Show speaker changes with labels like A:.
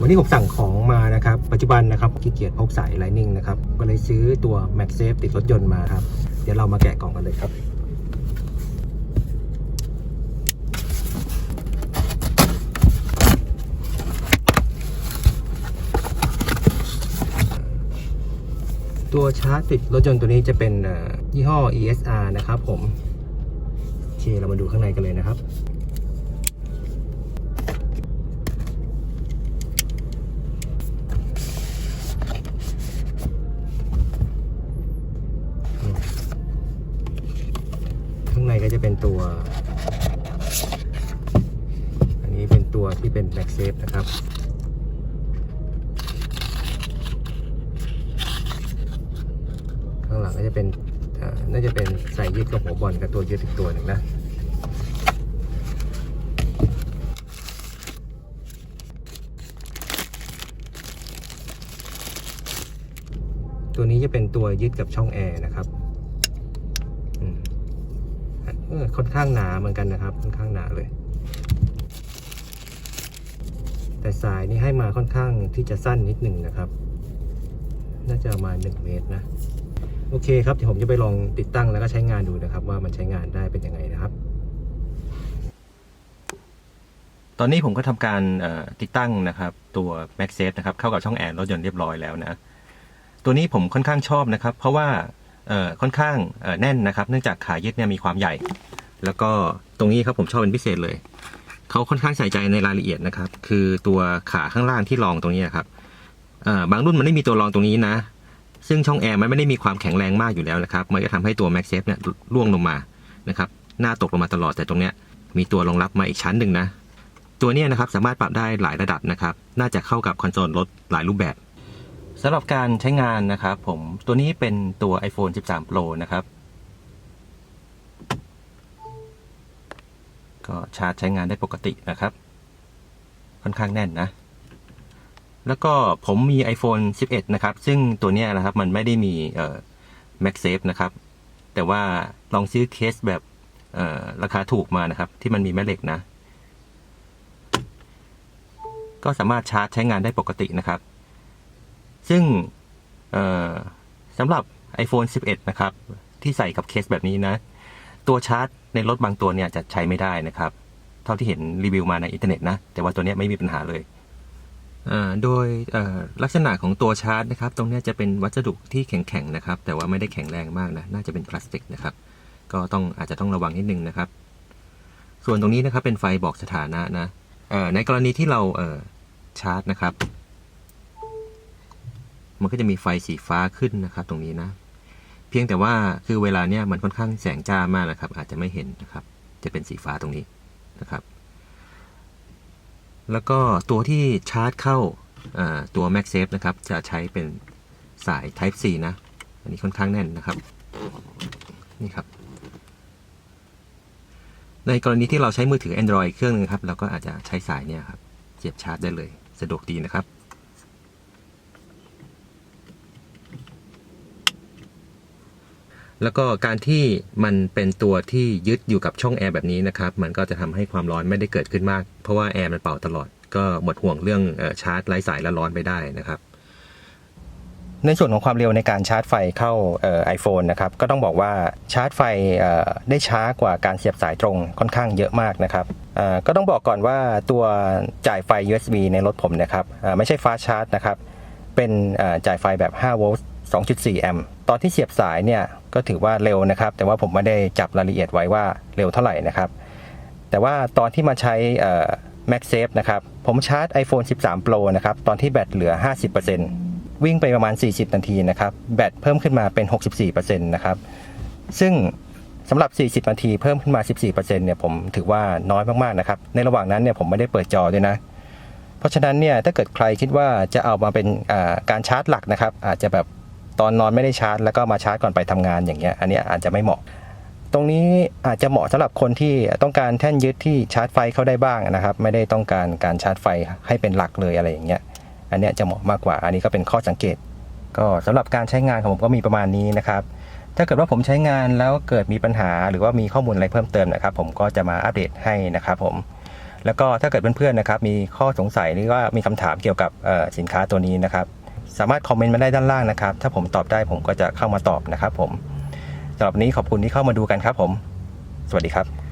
A: วันนี้ผมสั่งของมานะครับ ปัจจุบันนะครับขี้เกียจพกสาย Lightning นะครับ ก็เลยซื้อตัว MagSafe ติดรถยนต์มาครับ เดี๋ยวเรามาแกะกล่องกันเลยครับตัวชาร์จติดรถยนต์ตัวนี้จะเป็นยี่ห้อ ESR นะครับผม โอเค เรามาดูข้างในกันเลยนะครับ ก็จะเป็นตัว อันนี้เป็นตัวที่เป็น MagSafe นะครับข้างหลังก็จะเป็นน่าจะเป็นใส่ยึดกับหัวบอลกับตัวยึดอีกตัวหนึ่งนะตัวนี้จะเป็นตัวยึดกับช่องแอร์นะครับ เออค่อนข้างหนาเหมือนกันนะครับ ค่อนข้างหนาเลย แต่สายนี่ให้มาค่อนข้างที่จะสั้นนิดหนึ่งนะครับ น่าจะประมาณ1เมตรนะ โอเคครับเดี๋ยวผมจะไปลองติดตั้งแล้วก็ใช้งานดูนะครับ ว่ามันใช้งานได้เป็นยังไงนะครับ ตอนนี้ผมก็ทำการติดตั้งนะครับ ตัว MagSafe นะครับเข้ากับช่องแอร์รถยนต์เรียบร้อยแล้วนะ ตัวนี้ผมค่อนข้างชอบนะครับ เพราะว่า ค่อนข้างแน่นนะครับ เนื่องจากขายึดเนี่ยมีความใหญ่ แล้วก็ตรงนี้ครับผมชอบเป็นพิเศษเลย เขาค่อนข้างใส่ใจในรายละเอียดนะครับ คือตัวขาข้างล่างที่รองตรงนี้ครับบางรุ่นมันไม่มีตัวรองตรงนี้นะ ซึ่งช่องแอร์มันไม่ได้มีความแข็งแรงมากอยู่แล้วนะครับ มันก็ทำให้ตัว Max Safe เนี่ยร่วงลงมานะครับหน้าตกลงมาตลอดแต่ตรงเนี้ยมีตัวรองรับมาอีกชั้นหนึ่งนะ ตัวนี้นะครับสามารถปรับได้หลายระดับนะครับ น่าจะเข้ากับคอนโซลรถหลายรูปแบบ สำหรับการใช้งานนะครับผมตัวนี้เป็นตัว iPhone 13 Pro นะครับ ก็ชาร์จใช้งานได้ปกตินะครับ ค่อนข้างแน่นนะ แล้วก็ผมมี iPhone 11 นะครับ ซึ่งตัวนี้นะครับมันไม่ได้มีเอ่อ MagSafe นะครับ แต่ว่าลองซื้อเคสแบบเอ่อราคาถูกมานะครับ ที่มันมีแม่เหล็กนะ ก็สามารถชาร์จใช้งานได้ปกตินะครับ ซึ่งสำหรับ iPhone 11 นะครับ ที่ใส่กับเคสแบบนี้นะ ตัวชาร์จในรถบางตัวเนี่ยจะใช้ไม่ได้นะครับ เท่าที่เห็นรีวิวมาในอินเทอร์เน็ตนะ แต่ว่าตัวนี้ไม่มีปัญหาเลย โดยลักษณะของตัวชาร์จนะครับ ตรงนี้จะเป็นวัสดุที่แข็งๆนะครับ แต่ว่าไม่ได้แข็งแรงมากนะ น่าจะเป็นพลาสติกนะครับ ก็ต้องอาจจะต้องระวังนิดนึงนะครับ ส่วนตรงนี้นะครับเป็นไฟบอกสถานะนะในกรณีที่เราชาร์จนะครับ มันก็จะมีไฟสีฟ้าขึ้นนะครับ ตรงนี้นะ เพียงแต่ว่าคือเวลาเนี้ยมันค่อนข้างแสงจ้ามากนะครับ อาจจะไม่เห็นนะครับ จะเป็นสีฟ้าตรงนี้นะครับ แล้วก็ตัวที่ชาร์จเข้าตัว MagSafe นะครับ จะใช้เป็นสาย Type C นะ อันนี้ค่อนข้างแน่นนะครับ นี่ครับ ในกรณีที่เราใช้มือถือ Android เครื่องนึงครับ เราก็อาจจะใช้สายเนี่ยครับเสียบชาร์จได้เลย สะดวกดีนะครับ แล้วก็การที่มันเป็นตัวที่ยึดอยู่กับช่องแอร์แบบนี้นะครับ มันก็จะทำให้ความร้อนไม่ได้เกิดขึ้นมาก เพราะว่าแอร์มันเป่าตลอด ก็หมดห่วงเรื่องชาร์จไร้สายและร้อนไปได้นะครับในส่วนของความเร็วในการชาร์จไฟเข้าไอโฟนนะครับก็ต้องบอกว่าชาร์จไฟได้ช้ากว่าการเสียบสายตรงค่อนข้างเยอะมากนะครับก็ต้องบอกก่อนว่าตัวจ่ายไฟ USB ในรถผมนะครับไม่ใช่ฟาสชาร์จนะครับเป็นจ่ายไฟแบบ 5 โวลต์ 2.4 แอมป์ ตอนที่เสียบสายเนี่ยก็ถือว่าเร็วนะครับ แต่ว่าผมไม่ได้จับรายละเอียดไว้ว่าเร็วเท่าไหร่นะครับ แต่ว่าตอนที่มาใช้ MagSafe นะครับ ผมชาร์จ iPhone 13 Pro นะครับ ตอนที่แบตเหลือ 50%วิ่งไปประมาณ 40 นาทีนะครับ แบตเพิ่มขึ้นมาเป็น 64%นะครับ ซึ่งสำหรับ 40 นาทีเพิ่มขึ้นมา 14%เนี่ยผมถือว่าน้อยมากๆนะครับ ในระหว่างนั้นเนี่ยผมไม่ได้เปิดจอด้วยนะเพราะฉะนั้นเนี่ยถ้าเกิดใครคิดว่าจะเอามาเป็นการชาร์จหลักนะครับ อาจจะแบบ ตอนนอนไม่ได้ชาร์จ แล้วก็มาชาร์จก่อนไปทำงานอย่างเงี้ยอันนี้อาจจะไม่เหมาะ ตรงนี้อาจจะเหมาะสำหรับคนที่ต้องการแท่นยึดที่ชาร์จไฟเข้าได้บ้างนะครับ ไม่ได้ต้องการการชาร์จไฟให้เป็นหลักเลยอะไรอย่างเงี้ยอันเนี้ยจะเหมาะมากกว่า อันนี้ก็เป็นข้อสังเกต ก็สำหรับการใช้งานของผมก็มีประมาณนี้นะครับถ้าเกิดว่าผมใช้งานแล้วเกิดมีปัญหาหรือว่ามีข้อมูลอะไรเพิ่มเติมนะครับ ผมก็จะมาอัปเดตให้นะครับผมแล้วก็ถ้าเกิดเพื่อนๆนะครับมีข้อสงสัยหรือว่ามีคำถามเกี่ยวกับสินค้าตัวนี้นะครับ สามารถคอมเมนต์มาได้ด้านล่างนะครับ ถ้าผมตอบได้ผมก็จะเข้ามาตอบนะครับผมสำหรับนี้ขอบคุณที่เข้ามาดูกันครับผม สวัสดีครับ